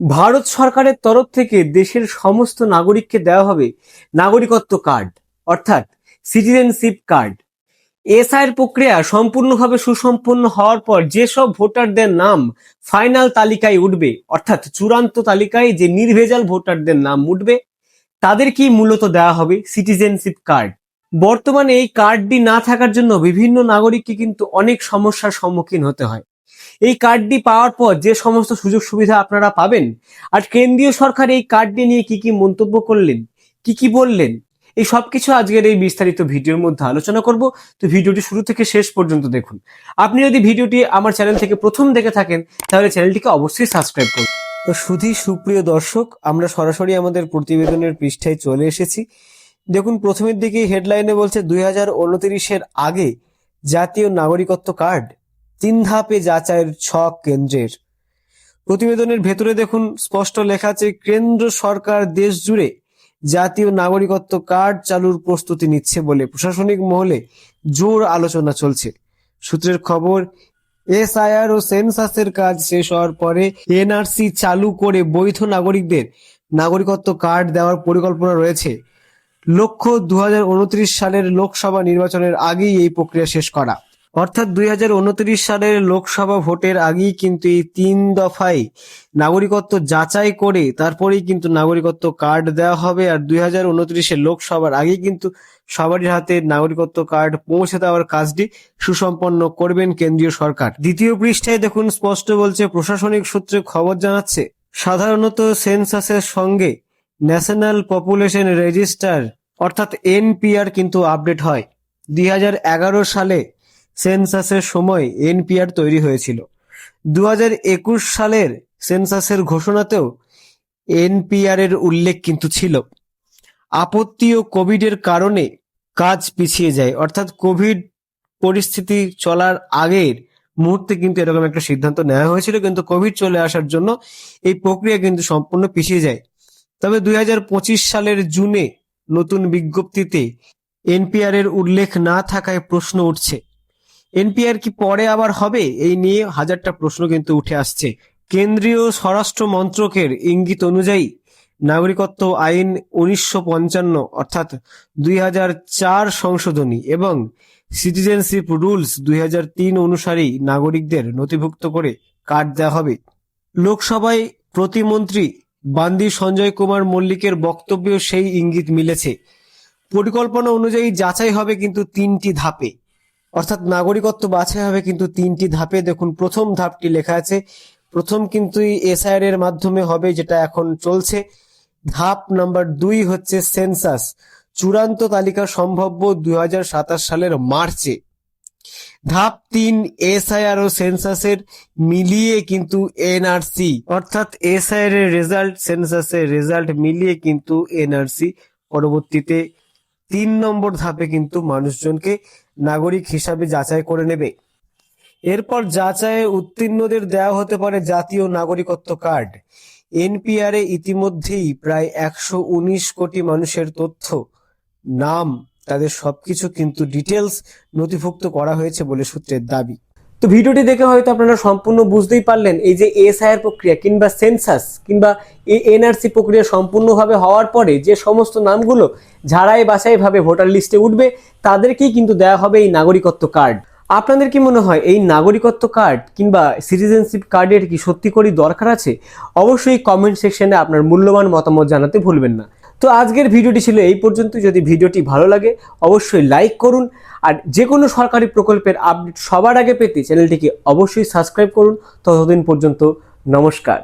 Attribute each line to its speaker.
Speaker 1: ভারত সরকারের তরফ থেকে দেশের সমস্ত নাগরিককে দেওয়া হবে নাগরিকত্ব কার্ড, অর্থাৎ সিটিজেনশিপ কার্ড। এসআইয়ের প্রক্রিয়া সম্পূর্ণভাবে সুসম্পন্ন হওয়ার পর যেসব ভোটারদের নাম ফাইনাল তালিকায় উঠবে, অর্থাৎ চূড়ান্ত তালিকায় যে নির্ভেজাল ভোটারদের নাম উঠবে তাদেরকেই মূলত দেওয়া হবে সিটিজেনশিপ কার্ড? বর্তমানে এই কার্ডটি না থাকার জন্য বিভিন্ন নাগরিককে কিন্তু অনেক সমস্যার সম্মুখীন হতে হয়। এই কার্ডটি পাওয়ার পর যে সমস্ত সুযোগ সুবিধা আপনারা পাবেন, আর কেন্দ্রীয় সরকার এই কার্ডটি নিয়ে কি কি মন্তব্য করলেন, কি কি বললেন, এই সবকিছু আজকের এই বিস্তারিত ভিডিওর মধ্যে আলোচনা করব। তো ভিডিওটি শুরু থেকে শেষ পর্যন্ত দেখুন। আপনি যদি ভিডিওটি আমার চ্যানেল থেকে প্রথম দেখে থাকেন, তাহলে চ্যানেলটিকে অবশ্যই সাবস্ক্রাইব করুন। তো শুধু সুপ্রিয় দর্শক, আমরা সরাসরি আমাদের প্রতিবেদনের পৃষ্ঠায় চলে এসেছি। দেখুন, প্রথমের দিকে হেডলাইনে বলছে, দুই হাজার আগে জাতীয় নাগরিকত্ব কার্ড তিন ধাপে যাচাইয়ের ছক কেন্দ্রের। প্রতিবেদনের ভেতরে দেখুন, স্পষ্ট লেখা আছে, কেন্দ্র সরকার দেশ জুড়ে জাতীয় নাগরিকত্ব কার্ড চালুর প্রস্তুতি নিচ্ছে বলে প্রশাসনিক মহলে জোর আলোচনা চলছে। সূত্রের খবর, এসআইআর ও সেন্সাসের কাজ শেষ হওয়ার পরে এনআরসি চালু করে বৈধ নাগরিকদের নাগরিকত্ব কার্ড দেওয়ার পরিকল্পনা রয়েছে। লক্ষ্য দু হাজার উনত্রিশ সালের লোকসভা নির্বাচনের আগেই এই প্রক্রিয়া শেষ করা। অর্থাৎ দুই হাজার উনত্রিশ সালের লোকসভা ভোটের আগেই কিন্তু এই তিন দফায় নাগরিকত্ব যাচাই করে তারপরেই কিন্তু নাগরিকত্ব কার্ড দেওয়া হবে। আর দুই হাজার লোকসভার আগেই কিন্তু সবারই হাতে নাগরিকত্ব কার্ড পৌঁছে দেওয়ার কাজটি সুসম্পন্ন করবেন কেন্দ্রীয় সরকার। দ্বিতীয় পৃষ্ঠায় দেখুন, স্পষ্ট বলছে, প্রশাসনিক সূত্রে খবর জানাচ্ছে, সাধারণত সেন্সাসের সঙ্গে ন্যাশনাল পপুলেশন রেজিস্টার অর্থাৎ এনপিআর কিন্তু আপডেট হয়। দুই হাজার এগারো সালে সেন্সাসের সময় এনপিআর তৈরি হয়েছিল। দুই হাজার একুশ সালের সেন্সাসের ঘোষণাতেও এনপিআর এর উল্লেখ কিন্তু ছিল। আপত্তি ও কোভিডের কারণে কাজ পিছিয়ে যায়, অর্থাৎ কোভিড পরিস্থিতি চলার আগের মুহূর্তে কিন্তু এরকম একটা সিদ্ধান্ত নেওয়া হয়েছিল, কিন্তু কোভিড চলে আসার জন্য এই প্রক্রিয়া কিন্তু সম্পূর্ণ পিছিয়ে যায়। তবে দুই হাজার পঁচিশ সালের জুনে নতুন বিজ্ঞপ্তিতে এনপিআর এর উল্লেখ না থাকায় প্রশ্ন উঠছে। এনপিআর কি পরে আবার হবে? এই নিয়ে হাজারটা প্রশ্ন কিন্তু উঠে আসছে। কেন্দ্রীয় স্বরাষ্ট্র মন্ত্রকের ইঙ্গিত অনুযায়ী নাগরিকত্ব আইন উনিশশো পঞ্চান্ন অর্থাৎ দুই হাজার চার সংশোধনী এবং সিটিজেনশিপ রুলস দুই তিন অনুসারেই নাগরিকদের নথিভুক্ত করে কার্ড দেওয়া হবে। লোকসভায় প্রতিমন্ত্রী বান্দি সঞ্জয় কুমার মল্লিকের বক্তব্যেও সেই ইঙ্গিত মিলেছে। পরিকল্পনা অনুযায়ী যাচাই হবে কিন্তু তিনটি ধাপে। অর্থাৎ নাগরিকত্ব বাছাই হবে কিন্তু তিনটি ধাপে। দেখুন, প্রথম ধাপটি লেখা আছে, প্রথম কিন্তু এসআইআর এর মাধ্যমে হবে, যেটা এখন চলছে। ধাপ নাম্বার দুই হচ্ছে সেন্সাস, চূড়ান্ত তালিকা সম্ভাব্য দুই সালের মার্চে। ধাপ তিন, এসআইআর ও সেন্সাসের মিলিয়ে কিন্তু এনআরসি, অর্থাৎ এসআইআর এর রেজাল্ট সেন্সাসের রেজাল্ট মিলিয়ে কিন্তু এনআরসি পরবর্তীতে তিন নম্বর ধাপে কিন্তু মানুষজনকে নাগরিক হিসাবে যাচাই করে নেবে। এরপর যাচাইয়ে উত্তীর্ণদের দেওয়া হতে পারে জাতীয় নাগরিকত্ব কার্ড। এনপিআর এ ইতিমধ্যেই প্রায় একশো উনিশ কোটি মানুষের তথ্য, নাম, তাদের সবকিছু কিন্তু ডিটেলস নথিভুক্ত করা হয়েছে বলে সূত্রের দাবি। তো ভিডিওটি দেখে হয়তো আপনারা সম্পূর্ণ বুঝতেই পারলেন, এই যে এসআইআর প্রক্রিয়া কিংবা সেন্সাস কিংবা এনআরসি প্রক্রিয়া সম্পূর্ণভাবে হওয়ার পরে যে সমস্ত নামগুলো ঝাড়াই বাছাই ভাবে ভোটার লিস্টে উঠবে, তাদেরকেই কিন্তু দেওয়া হবে এই নাগরিকত্ব কার্ড। আপনাদের কি মনে হয় এই নাগরিকত্ব কার্ড কিংবা সিটিজেনশিপ কার্ডের কি সত্যি করেই দরকার আছে? অবশ্যই কমেন্ট সেকশনে আপনার মূল্যবান মতামত জানাতে ভুলবেন না। তো আজকের ভিডিওটি ছিল এই পর্যন্ত। যদি ভিডিওটি ভালো লাগে, অবশ্যই লাইক করুন। আর যে কোনো সরকারি প্রকল্পের আপডেট সবার আগে পেতে চ্যানেলটিকে অবশ্যই সাবস্ক্রাইব করুন। ততদিন পর্যন্ত নমস্কার।